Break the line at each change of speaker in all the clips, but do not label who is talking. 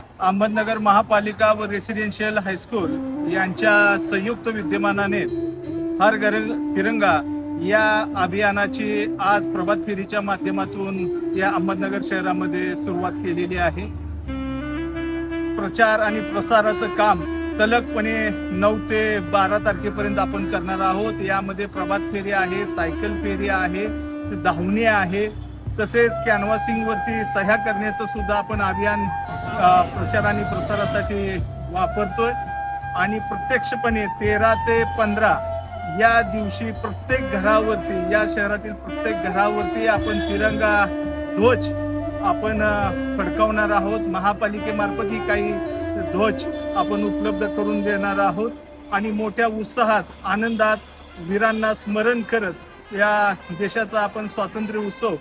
अहमदनगर महापालिका व residential high school यांच्या संयुक्त विद्यमानाने हर घर तिरंगा या अभियानाची आज प्रभात फेरीच्या माध्यमातून या अहमदनगर शहरामध्ये सुरुवात केलेली आहे. प्रचार आणि प्रसाराचं काम सलगपणे नऊ ते बारा तारखेपर्यंत आपण करणार आहोत. यामध्ये प्रभात फेरी आहे सायकल फेरी आहे धावणे आहे तसेच कॅनव्हासिंग वरती सह्या करण्याचं सुद्धा आपण अभियान प्रचार आणि प्रसारासाठी वापरतोय. आणि प्रत्यक्षपणे तेरा ते पंधरा या दिवशी प्रत्येक घरावरती या शहरातील प्रत्येक घरावरती आपण तिरंगा ध्वज आपण फडकावणार आहोत. महापालिकेमार्फत ही काही ध्वज आपण उपलब्ध करून देणार आहोत. आणि मोठ्या उत्साहात आनंदात वीरांना स्मरण करत या देशाचा आपण स्वातंत्र्य उत्सव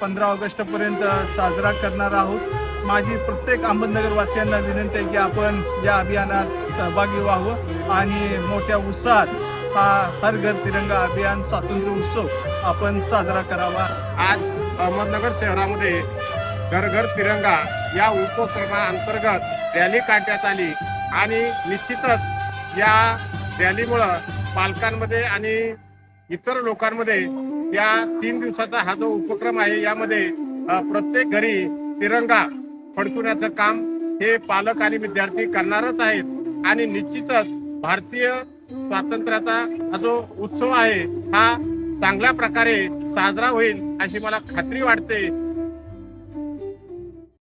पंधरा ऑगस्ट पर्यंत साजरा करणार आहोत. माझी प्रत्येक अहमदनगरवासियांना विनंती आहे की आपण या अभियानात सहभागी व्हावं आणि मोठ्या उत्साहात हा हर घर तिरंगा अभियान स्वातंत्र्य उत्सव आपण साजरा करावा.
आज अहमदनगर शहरामध्ये घर घर तिरंगा या उपक्रमाअंतर्गत रॅली काढण्यात आली आणि निश्चितच या रॅलीमुळं पालकांमध्ये आणि इतर लोकांमध्ये या तीन दिवसाचा हा जो उपक्रम आहे यामध्ये प्रत्येक घरी तिरंगा फडकवण्याचं काम हे पालक आणि विद्यार्थी करणारच आहेत. आणि निश्चितच भारतीय स्वातंत्र्याचा हा जो उत्सव आहे हा चांगल्या प्रकारे साजरा होईल अशी मला खात्री वाटते.